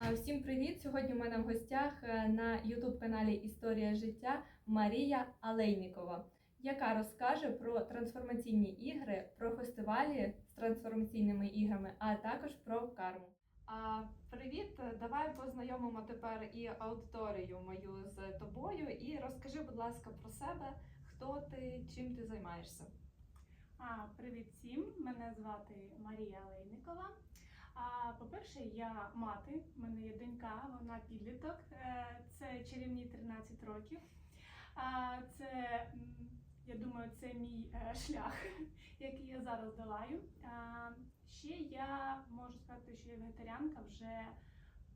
Всім привіт! Сьогодні у мене в гостях е, на youtube каналі Історія життя Марія Алейнікова, яка розкаже про трансформаційні ігри, про фестивалі з трансформаційними іграми, а також про карму. А, привіт! Давай познайомимо тепер і аудиторію мою з тобою. І розкажи, будь ласка, про себе, хто ти, чим ти займаєшся. А, привіт всім! Мене звати Марія Лейникова. А, по-перше, я мати, в мене є донька, вона підліток. Е, Це чарівні 13 років. Це, я думаю, це мій е, шлях, який я зараз долаю. Ще я можу сказати, що я вегетаріанка вже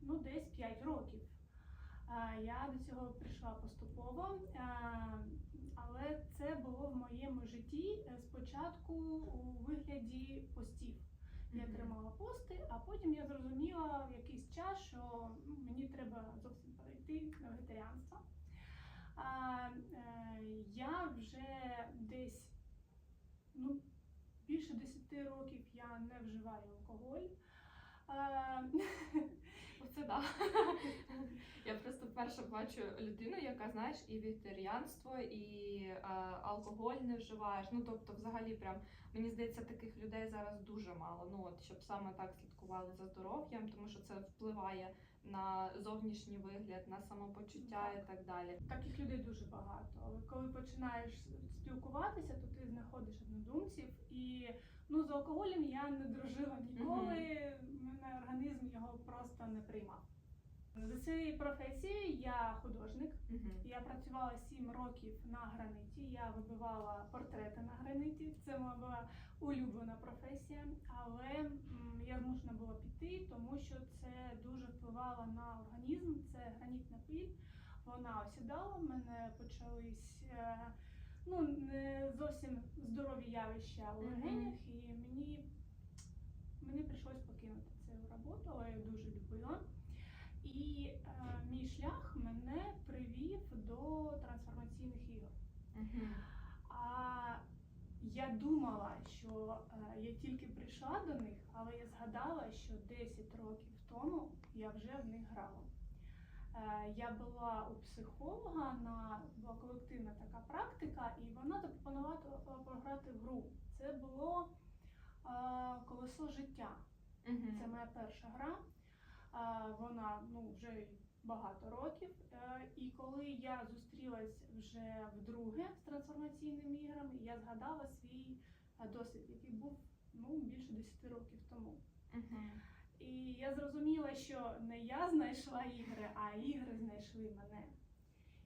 ну, десь 5 років. Я до цього прийшла поступово, але це було в моєму житті е, спочатку у вигляді постів. Я тримала пости, а потім я зрозуміла в якийсь час, що мені треба зовсім перейти на вегетаріанство. А, е, я вже десь ну, більше 10 років я не вживаю алкоголь. А, Оце да. Я просто вперше бачу людину, яка знаєш і вегетаріанство, і е, алкоголь не вживаєш. Ну тобто, взагалі, прям мені здається, таких людей зараз дуже мало. Ну от щоб саме так слідкували за здоров'ям, тому що це впливає на зовнішній вигляд, на самопочуття і так далі. Таких людей дуже багато. Але коли починаєш спілкуватися, то ти знаходиш однодумців. І ну з алкоголем я не дружила ніколи. У мене організм його просто не приймав. За цією професією я художник. Угу. Я працювала 7 років на граниті. Я вибивала портрети на граниті. Це моя була улюблена професія. Але я змушена була піти, тому що це дуже впливало на організм. Це гранітна пиль. Вона осідала. В мене почались е, ну, не зовсім здорові явища у легенях, і мені, мені прийшлось покинути цю роботу, але я дуже любила. І е, мій шлях мене привів до трансформаційних ігор. Угу. А я думала, що е, я тільки прийшла до них, але я згадала, що 10 років тому я вже в них грала. Е, Я була у психолога, на була колективна така практика, і вона запропонувала пограти в гру. Це було е, колесо життя. Це моя перша гра. Вона ну, вже багато років. Е, І коли я зустрілась вже вдруге з трансформаційними іграми, я згадала свій е, досвід, який був ну, більше 10 років тому. Угу. І я зрозуміла, що не я знайшла ігри, а ігри знайшли мене.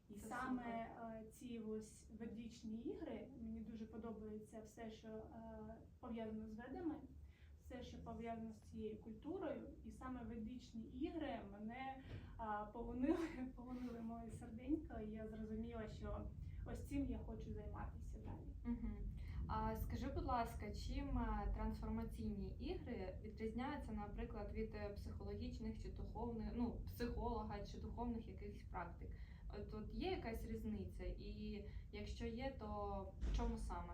І Це саме супер. е, ці ось ведичні ігри мені дуже подобається все, що е, пов'язано з ведами, все, що пов'язано з цією культурою, і саме ведичні ігри мене полонили, полонили моє серденько, і я зрозуміла, що ось цим я хочу займатися далі. Угу. А скажи, будь ласка, чим е, трансформаційні ігри відрізняються, наприклад, від е, психологічних чи духовних, ну, психолога чи духовних якихось практик? От є якась різниця, і якщо є, то в чому саме?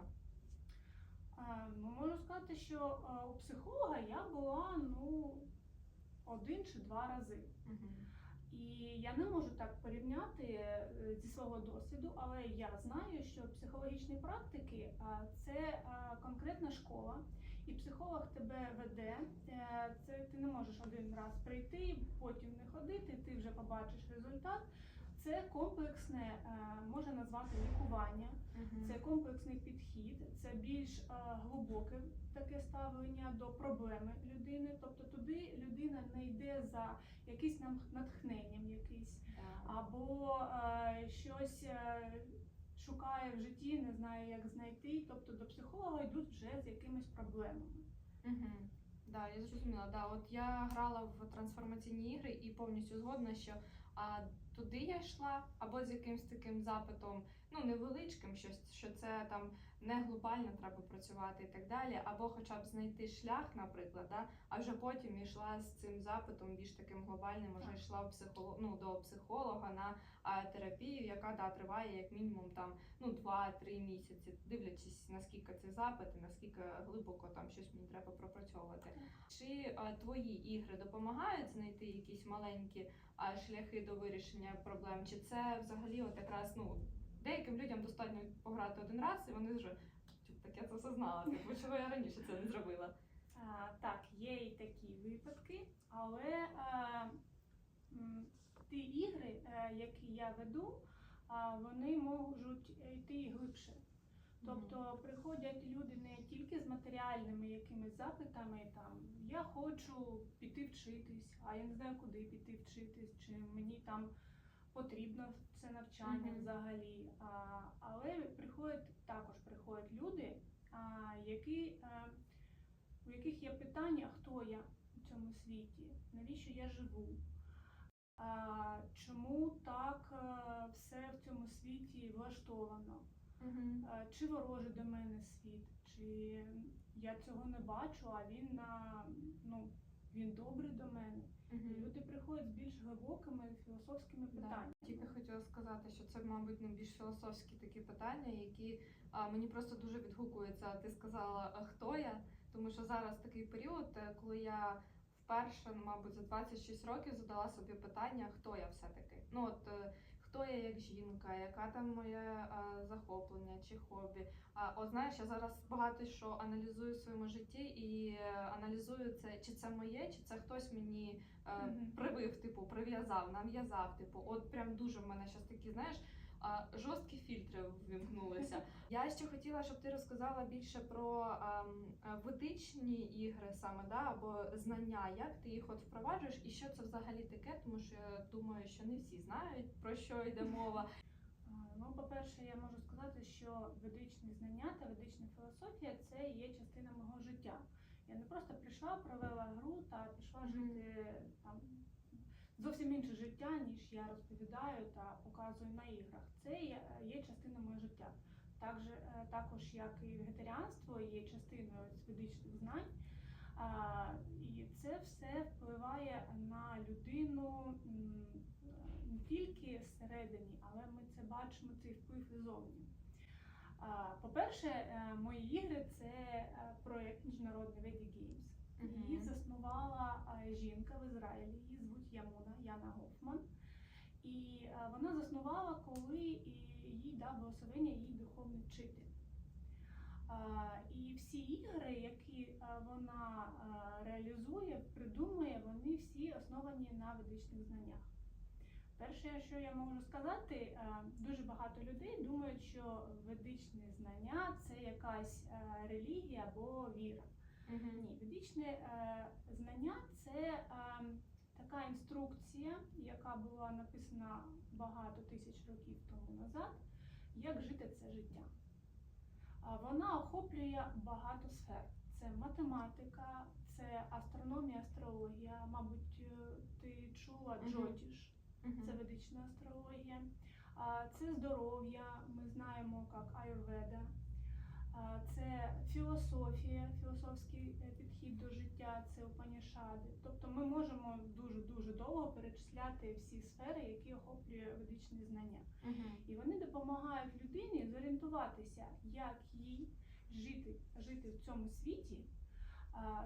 Ну, можу сказати, що у психолога я була ну, один чи два рази. Угу. І я не можу так порівняти е, зі свого досвіду, але я знаю, що психологічні практики це конкретна школа, і психолог тебе веде. Е, Це ти не можеш один раз прийти, потім не ходити, ти вже побачиш результат. Це комплексне, е, можна назвати лікування. Це комплексний підхід, це більш глибоке таке ставлення до проблеми людини. Тобто туди людина не йде за якимсь нам натхненням, якийсь або е, щось е, шукає в житті, не знає, як знайти. Тобто до психолога йдуть вже з якимись проблемами. Угу. Да, я зрозуміла. Да, от я грала в трансформаційні ігри і повністю згодна, що А туди я йшла або з якимсь таким запитом, ну невеличким, щось, що це там не глобально треба працювати і так далі, або хоча б знайти шлях, наприклад, да? а вже потім йшла з цим запитом більш таким глобальним, вже йшла в психолог, ну, до психолога на терапію, яка да, триває як мінімум там ну 2-3 місяці, дивлячись наскільки це запит, і наскільки глибоко там щось мені треба пропрацьовувати. Чи а, твої ігри допомагають знайти якісь маленькі а, шляхи до вирішення проблем? Чи це взагалі от якраз ну деяким людям достатньо пограти один раз, і вони вже так я це все знала. Типу, чого я раніше це не зробила? А, так, є і такі випадки, але а, ті ігри, е, які я веду, а, вони можуть йти і глибше. Тобто приходять люди не тільки з матеріальними якимись запитами, там я хочу піти вчитись, а я не знаю, куди піти вчитись, чи мені там потрібно це навчання Мгм. взагалі. А, але приходять також приходять люди, а, які, е, у яких є питання, хто я у цьому світі, навіщо я живу. А, чому так е, все в цьому світі влаштовано? Е, Чи ворожий до мене світ, чи я цього не бачу, а він на ну він добрий до мене. І люди приходять з більш глибокими філософськими Да. питаннями. Тільки хотіла сказати, що це, мабуть, найбільш більш філософські такі питання, які а, мені просто дуже відгукуються. Ти сказала, а хто я? Тому що зараз такий період, е, коли я вперше, ну, мабуть, за 26 років задала собі питання, хто я все-таки. Ну от е, хто я як жінка, яка там моє е, захоплення чи хобі. А от знаєш, я зараз багато що аналізую в своєму житті і е, аналізую це, чи це моє, чи це хтось мені е, привив, типу, прив'язав, нав'язав. Типу, от прям дуже в мене зараз такі, знаєш. А, Жорсткі фільтри ввімкнулися. Я ще хотіла, щоб ти розказала більше про ем, е, ведичні ігри, саме да, або знання, як ти їх от впроваджуєш, і що це взагалі таке, тому що я думаю, що не всі знають про що йде мова. Ну, по-перше, я можу сказати, що ведичні знання та ведична філософія це є частина мого життя. Я не просто прийшла, провела гру та пішла жити там зовсім інше життя, ніж я розповідаю та показую на іграх. Це є, частина мого життя. Також, е, також як і вегетаріанство є частиною ведичних знань. А, і це все впливає на людину не тільки всередині, але ми це бачимо цей вплив і зовні. А, По-перше, е, мої ігри це е, проєкт міжнародний Vedic Games. Її заснувала е, жінка в Ізраїлі, її звуть Ямуна Яна Гофман. І е, вона заснувала, коли їй дав благословення її духовний вчитель. І всі ігри, які е, вона е, реалізує, придумує, вони всі основані на ведичних знаннях. Перше, що я можу сказати, е, дуже багато людей думають, що ведичні знання це якась е, релігія або віра. Ні, ведичне е, знання це е, така інструкція, яка була написана багато тисяч років тому назад, як жити це життя. Вона охоплює багато сфер. Це математика, це астрономія, астрологія. Мабуть, е, ти чула. Джотіш, це ведична астрологія. Це здоров'я, ми знаємо як аюрведа. Це філософія, філософський е, підхід до життя, це Упанішади. Тобто ми можемо дуже дуже довго перечисляти всі сфери, які охоплює ведичні знання. І вони допомагають людині зорієнтуватися, як їй жити, жити в цьому світі,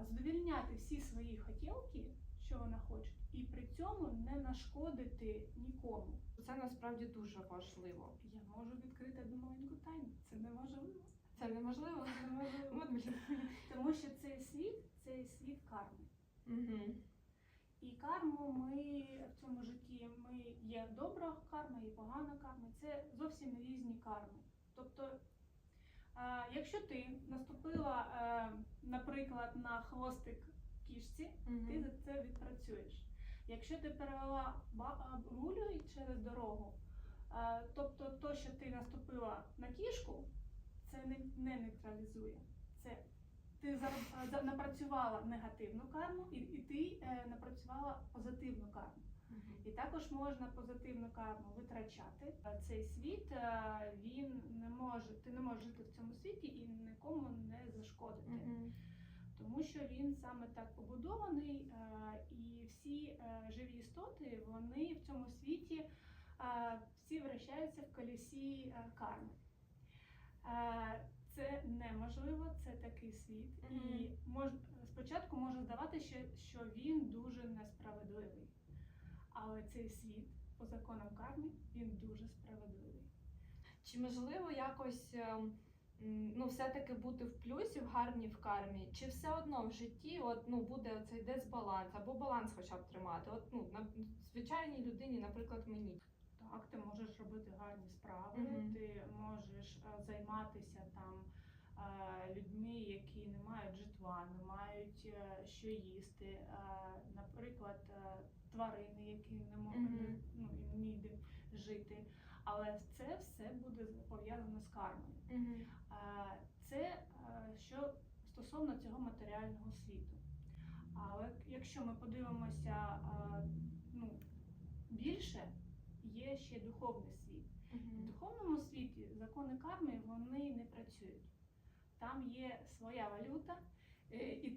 задовільняти всі свої хотілки, що вона хоче, і при цьому не нашкодити нікому. Це насправді дуже важливо. Я можу відкрити одну маленьку тайну. Це неможливо. Неможливо. От, блін. Тому що цей світ це світ карми. І карму ми в цьому житті ми є добра карма, є погана карма. Це зовсім різні карми. Тобто, якщо ти наступила, е, наприклад, на хвостик кішці, ти за це відпрацюєш. Якщо ти перевела рулю через дорогу, е, тобто то, що ти наступила на кішку, це не, не нейтралізує. Це ти за- напрацювала негативну карму, і, і ти е, напрацювала позитивну карму. І також можна позитивну карму витрачати. Е, Цей світ е, він не може, ти не можеш жити в цьому світі і нікому не зашкодити, Мгм. тому що він саме так побудований, е, і всі е, живі істоти вони в цьому світі е, всі вращаються в колесі е, карми. Е, Це неможливо, це такий світ, і мож, спочатку може здаватися, що, що він дуже несправедливий. Але цей світ по законам карми він дуже справедливий. Чи можливо якось ем, ну, все-таки бути в плюсі, в гарній в кармі? Чи все одно в житті от, ну, буде цей дисбаланс або баланс хоча б тримати? От, ну, на звичайній людині, наприклад, мені. Так, ти можеш робити гарні справи, Мгм. ти можеш е, займатися там е, людьми, які не мають житла, не мають е, що їсти. Наприклад, тварини, які не можуть Мгм. ну, ніде жити. Але це все буде пов'язано з кармою. Е, Це що стосовно цього матеріального світу. Але якщо ми подивимося ну, більше, є ще духовний світ. В духовному світі закони карми вони не працюють. Там є своя валюта, е, і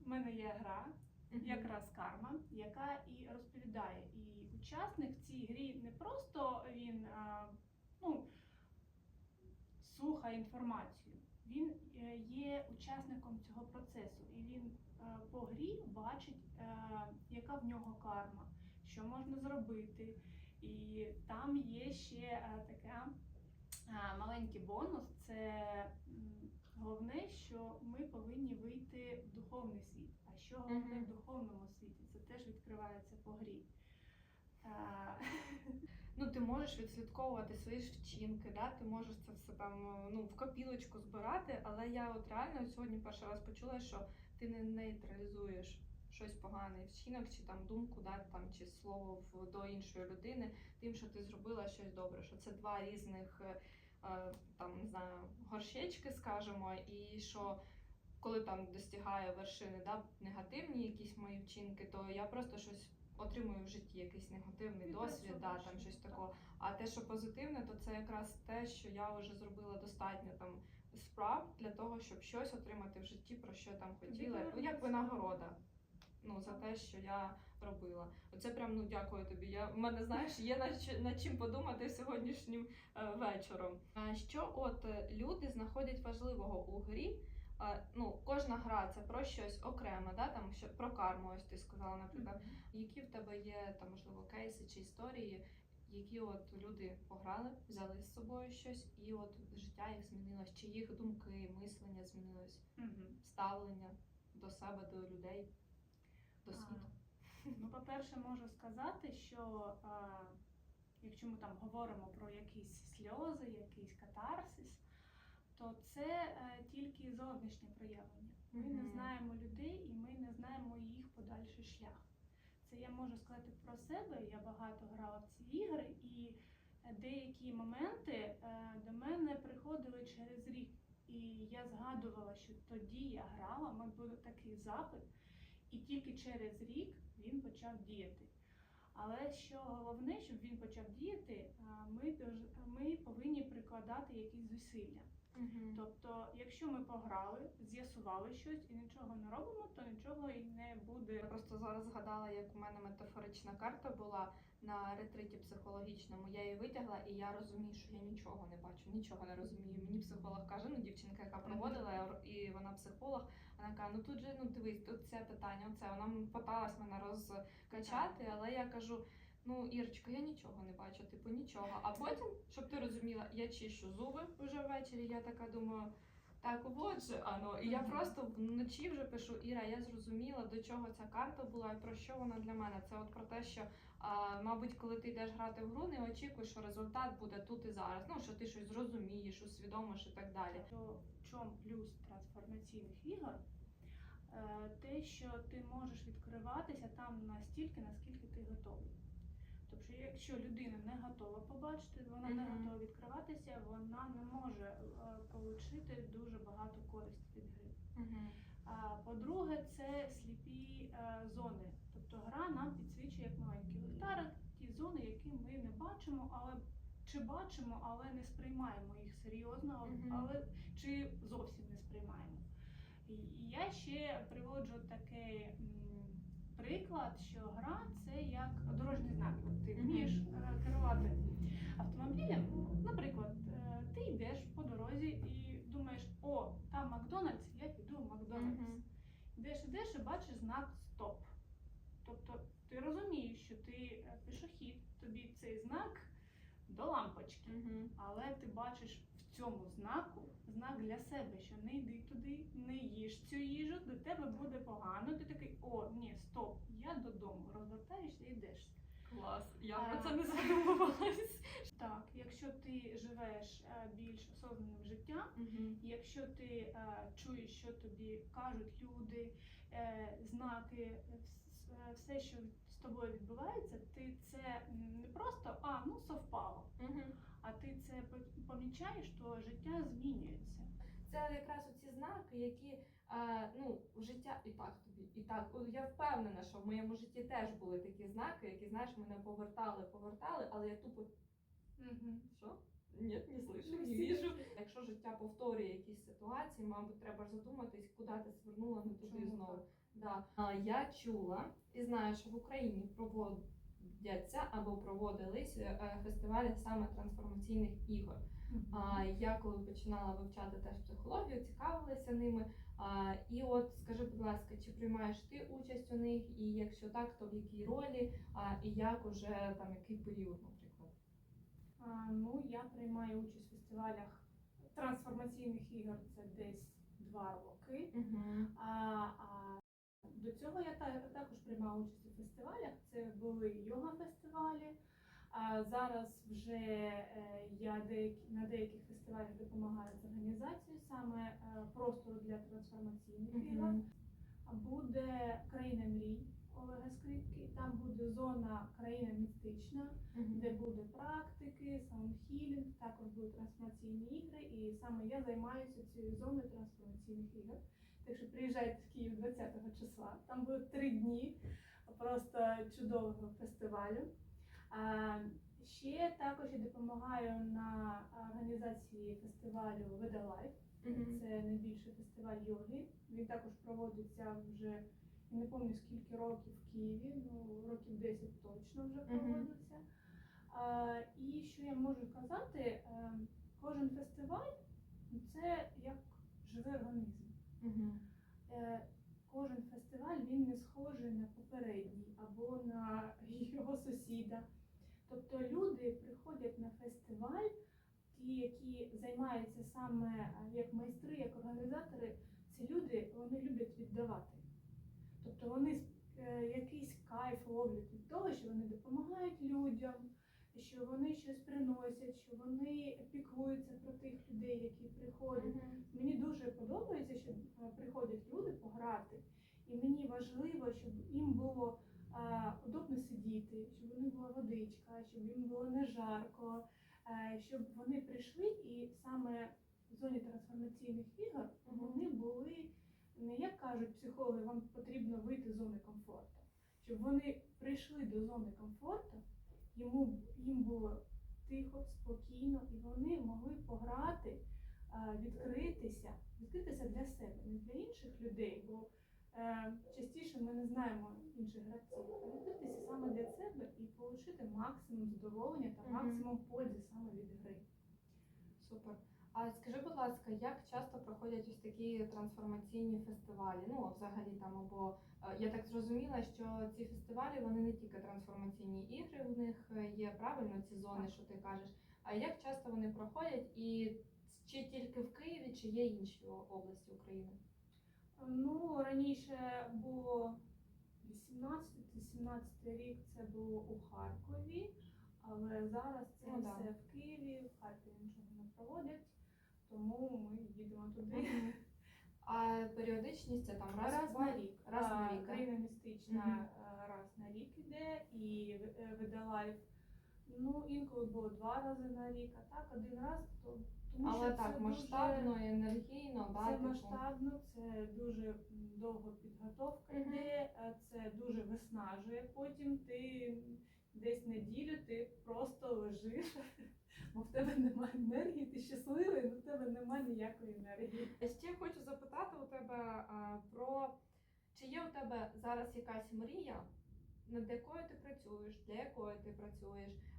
в мене є гра, якраз карма, яка і розповідає. І учасник в цій грі не просто він а, ну, слухає інформацію, він е, є учасником цього процесу, і він е, по грі бачить, е, яка в нього карма, що можна зробити. І там є ще е, така маленький бонус. Це головне, що ми повинні вийти в духовний світ. А що головне в духовному світі? Це теж відкривається по грі. А, Ну, ти можеш відслідковувати свої ж вчинки, да? ти можеш це все там е, ну, в копілочку збирати, але я от реально сьогодні перший раз почула, що ти не нейтралізуєш щось поганий вчинок, чи там думку, да, там, чи слово в, до іншої людини, тим, що ти зробила щось добре. Що це два різних е, е, там, не знаю, горщечки, скажімо, і що. Коли там достигає вершини да, негативні якісь мої вчинки, то я просто щось отримую в житті, якийсь негативний досвід, да, там щось такого. А те, що позитивне, то це якраз те, що я вже зробила достатньо там справ для того, щоб щось отримати в житті, про що я там хотіла. Ну, як винагорода. Ну, за те, що я робила. Оце прям ну дякую тобі. Я в мене знаєш, є над, над чим подумати сьогоднішнім е, вечором. А що от е, люди знаходять важливого у грі? Ну, кожна гра це про щось окреме, да? там що про карму, ось ти сказала, наприклад. Які в тебе є там, можливо, кейси чи історії, які от люди пограли, взяли з собою щось, і от життя їх змінилось, чи їх думки, мислення змінилось, ставлення до себе, до людей, до А. Ну, по-перше, можу сказати, що а, якщо ми там говоримо про якісь сльози, якийсь катарсис, то це е, тільки зовнішнє проявлення. Ми не знаємо людей і ми не знаємо їх подальший шлях. Це я можу сказати про себе. Я багато грала в ці ігри, і деякі моменти е, до мене приходили через рік. І я згадувала, що тоді я грала, мабуть, був такий запит, і тільки через рік він почав діяти. Але що головне, щоб він почав діяти, ми, ми повинні прикладати якісь зусилля. Угу. Тобто, якщо ми пограли, з'ясували щось і нічого не робимо, то нічого і не буде. Я просто зараз згадала, як у мене метафорична карта була на ретриті психологічному. Я її витягла, і я розумію, що я нічого не бачу, нічого не розумію. Мені психолог каже, ну дівчинка, яка проводила, і вона психолог. Вона каже, ну тут же ну дивись, тут це питання, оце вона питалась мене розкачати, але я кажу. Ну, Ірочка, я нічого не бачу, типу нічого. А потім, щоб ти розуміла, я чищу зуби вже ввечері. Я така думаю, так от же ано. І я просто вночі вже пишу Іра, я зрозуміла, до чого ця карта була і про що вона для мене. Це от про те, що мабуть, коли ти йдеш грати в гру, не очікуєш, що результат буде тут і зараз. Ну що ти щось зрозумієш, усвідомиш і так далі. То в чому плюс трансформаційних ігор? Е, Те, що ти можеш відкриватися там настільки, наскільки ти готовий. Тобто, якщо людина не готова побачити, вона не готова відкриватися, вона не може е, отримати дуже багато користі від гри. А по-друге, це сліпі е, зони. Тобто гра нам підсвічує як маленький ліхтарик, бачимо, але чи бачимо, але не сприймаємо їх серйозно, Мгм. але чи зовсім не сприймаємо. І і я ще приводжу такий м, приклад, що гра це як дорожній знак. Ти вмієш е, керувати автомобілем. Наприклад, е, ти йдеш по дорозі і думаєш, о, там Макдональдс, я піду в Макдональдс. Мгм. Йдеш, ідеш і бачиш знак стоп. Тобто ти розумієш, що ти е, пішохід, тобі цей знак до лампочки. Мгм. Але ти бачиш в цьому знаку знак для себе, що не йди туди, не їж цю їжу, до тебе буде погано. Ти такий, о, ні, стоп, я додому. Розвертаєшся і йдеш. Клас, я А, про це не задумувалась. Так, якщо ти живеш е, більш осознаним життям, якщо ти е, чуєш, що тобі кажуть люди, е, знаки, е, вс- е, все, що з тобою відбувається, ти це не просто а ну совпало, Мгм. а ти це по- помічаєш, то життя змінюється. Це якраз оці знаки, які а, ну, життя і так тобі, і так. Я впевнена, що в моєму житті теж були такі знаки, які, знаєш, мене повертали, повертали, але я тупо що? Ні, не слышу, не віжу. Якщо життя повторює якісь ситуації, мабуть, треба задуматись, куди ти звернула не туди Чому знову. Да. А, я чула і знаю, що в Україні проводяться або проводились е, фестивалі саме трансформаційних ігор. А, я коли починала вивчати теж психологію, цікавилася ними. А, і от скажи, будь ласка, чи приймаєш ти участь у них? І якщо так, то в якій ролі? А, і як уже там який період, наприклад? А, ну, я приймаю участь в фестивалях трансформаційних ігор. Це десь два роки. Угу. А, а до цього я та- також приймала участь у фестивалях. Це були йога-фестивалі. А зараз вже е, я деякі, на деяких фестивалях допомагаю з організацією саме е, простору для трансформаційних ігор. А Буде країна мрій Олега Скрипки. Там буде зона країна містична, де буде практики, саундхілінг, також будуть трансформаційні ігри. І саме я займаюся цією зоною трансформаційних ігор. Так що приїжджайте в Київ 20 числа. Там будуть три дні просто чудового фестивалю. Ще також я допомагаю на організації фестивалю Ведалайф. Це найбільший фестиваль йоги. Він також проводиться вже я не пам'ятаю скільки років в Києві, ну років 10 точно вже проводиться. І що я можу казати, е, кожен фестиваль це як живий організм. Е, Кожен фестиваль він не схожий на попередній або на його сусіда. Тобто люди приходять на фестиваль, ті, які займаються саме е, як майстри, як організатори, це люди, вони люблять віддавати. Тобто вони е, якийсь кайф ловлять від того, що вони допомагають людям, що вони щось приносять, що вони піклуються про тих людей, які приходять. Мгм. Мені дуже подобається, що е, приходять люди пограти, і мені важливо, щоб їм було удобно сидіти, щоб у них була водичка, щоб їм було не жарко, е, щоб вони прийшли і саме в зоні трансформаційних ігор вони були не як кажуть психологи, вам потрібно вийти з зони комфорту, щоб вони прийшли до зони комфорту, йому їм було тихо, спокійно, і вони могли пограти а, відкритися, відкритися для себе, не для інших людей, бо е, частіше ми не знаємо інших гравців, а відкритися саме для себе і отримати максимум задоволення та максимум пользи саме від гри. Супер. А скажи, будь ласка, як часто проходять ось такі трансформаційні фестивалі? Ну, взагалі там або е, я так зрозуміла, що ці фестивалі вони не тільки трансформаційні ігри, в них е, є правильно ці зони, що ти кажеш. А як часто вони проходять, і чи тільки в Києві, чи є інші області України? Ну, раніше було 18-17 рік це було у Харкові, але зараз це Ну, да. все в Києві, в Харкові нічого не проводять, тому ми їдемо туди. А періодичність це там раз, Раз на рік. Раз на рік. Країна містична Мгм. а, раз на рік іде, і е, Ведалайф. Ну, інколи було два рази на рік, а так один раз, то тому Але що так це масштабно і енергійно, да, Це типу. масштабно, це дуже довго підготовка Мгм. йде, а це дуже виснажує. Потім ти десь неділю ти просто лежиш, бо в тебе немає енергії, ти щасливий, але в тебе немає ніякої енергії. Ще хочу запитати у тебе а, про чи є у тебе зараз якась мрія, над якою ти працюєш, для якої ти працюєш, а,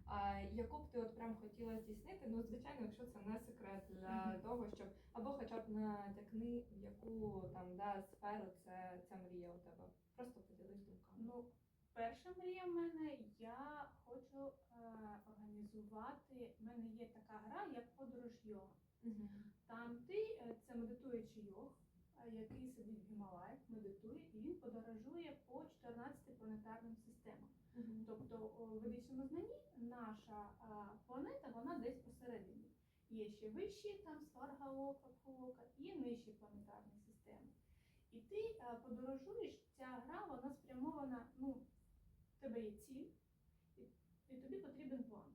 яку б ти от прям хотіла здійснити? Ну, звичайно, якщо це не секрет для того, щоб або хоча б натякни, в яку там да, сферу це ця мрія у тебе. Просто поділись думками. Ну, перша мрія в мене, я хочу е, організувати. в мене є така гра, як подорож йога. Мгм. Там ти е, це медитуючий йог, е, який сидить в Гімалаях, медитує, і він подорожує по 14 планетарним системам. Тобто в ведичному знанні наша планета вона десь посередині. Є ще вищі, там Сваргалока, Пхолока і нижчі планетарні системи. І ти подорожуєш, ця гра вона спрямована, ну, в тебе є ціль, і, і тобі потрібен план.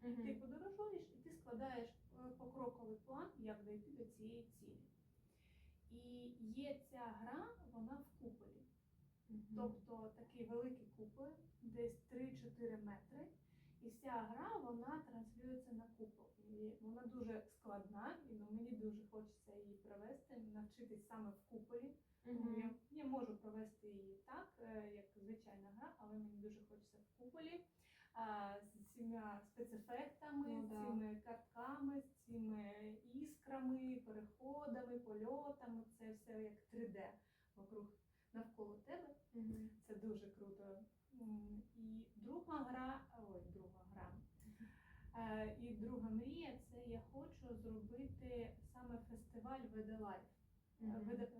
Ти подорожуєш і ти складаєш е, покроковий план, як дойти до цієї цілі. І є ця гра, вона. Такий великий купол, десь 3-4 метри. І вся гра вона транслюється на купол. І вона дуже складна, і ну, мені дуже хочеться її провести, навчитись саме в куполі. Тому Мгм. я, я можу провести її так, е, як звичайна гра, але мені дуже хочеться в куполі. А, з цими спецефектами, Ну, з да. цими картками, з цими іскрами, переходами, польотами. Це все як 3D вокруг навколо тебе. Мгм. Це дуже круто. І друга гра, ой, друга гра. Е, І друга мрія це я хочу зробити саме фестиваль Веделайф.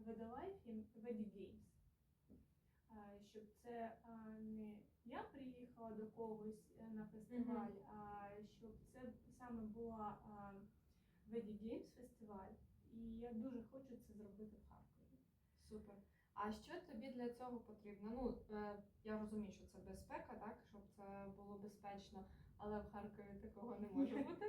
Веделайф і Веді Геймс. Е, Щоб це не я приїхала до когось е, на фестиваль, а щоб це саме була Веді Геймс фестиваль. І я дуже хочу це зробити в Харкові. Супер. А що тобі для цього потрібно? Ну е, я розумію, що це безпека, так щоб це було безпечно, але в Харкові такого не може бути.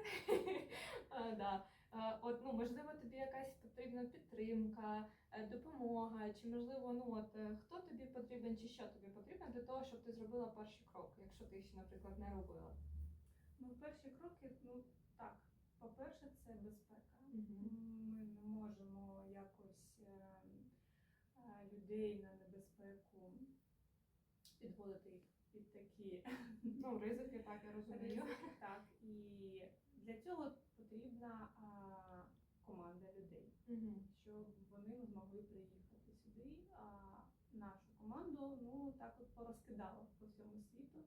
Е, да. Е, От ну можливо, тобі якась потрібна підтримка, допомога, чи можливо, ну от хто тобі потрібен, чи що тобі потрібно для того, щоб ти зробила перші кроки, якщо ти ще, наприклад, не робила. Ну, перші кроки, ну так. По-перше, це безпека. Ми не можемо якось людей на небезпеку підводити їх під такі Ну, ризики, так я розумію. ризики. Так, і для цього потрібна а, команда людей, Мгм. щоб вони змогли приїхати сюди. А нашу команду ну так от порозкидало по всьому світу.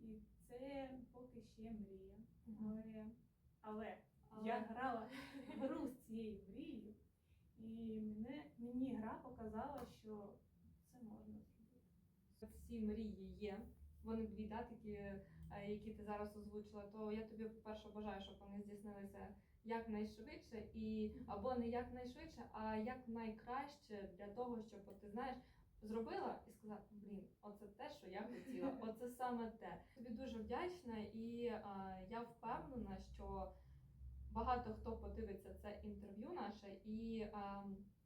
І це поки ще мрія. Але, але Але- я грала гру з цією мрією, і мене, мені гра показала, що це можна зробити. всі мрії є. Вони дві, да, такі, е, які ти зараз озвучила, то я тобі, по-перше, бажаю, щоб вони здійснилися якнайшвидше, і або не якнайшвидше, а якнайкраще для того, щоб от, ти знаєш, зробила і сказала, блін, оце те, що я хотіла, оце саме те. Тобі дуже вдячна, і е, я впевнена, що багато хто подивиться це інтерв'ю наше і. е,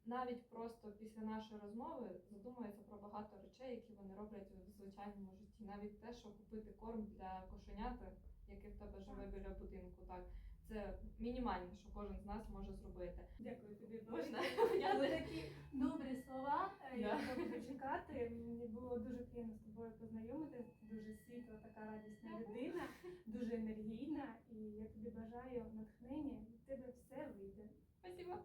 навіть просто після нашої розмови задумується про багато речей, які вони роблять в звичайному житті. Навіть те, що купити корм для кошеняти, яке в тебе живе біля будинку. Так це мінімальне, що кожен з нас може зробити. Дякую тобі, можна такі добрі слова. Е, я буду чекати. Мені було дуже приємно з тобою познайомити. Дуже світла, така радісна людина, дуже енергійна. І я тобі бажаю натхнення. в тебе все вийде. Спасибо.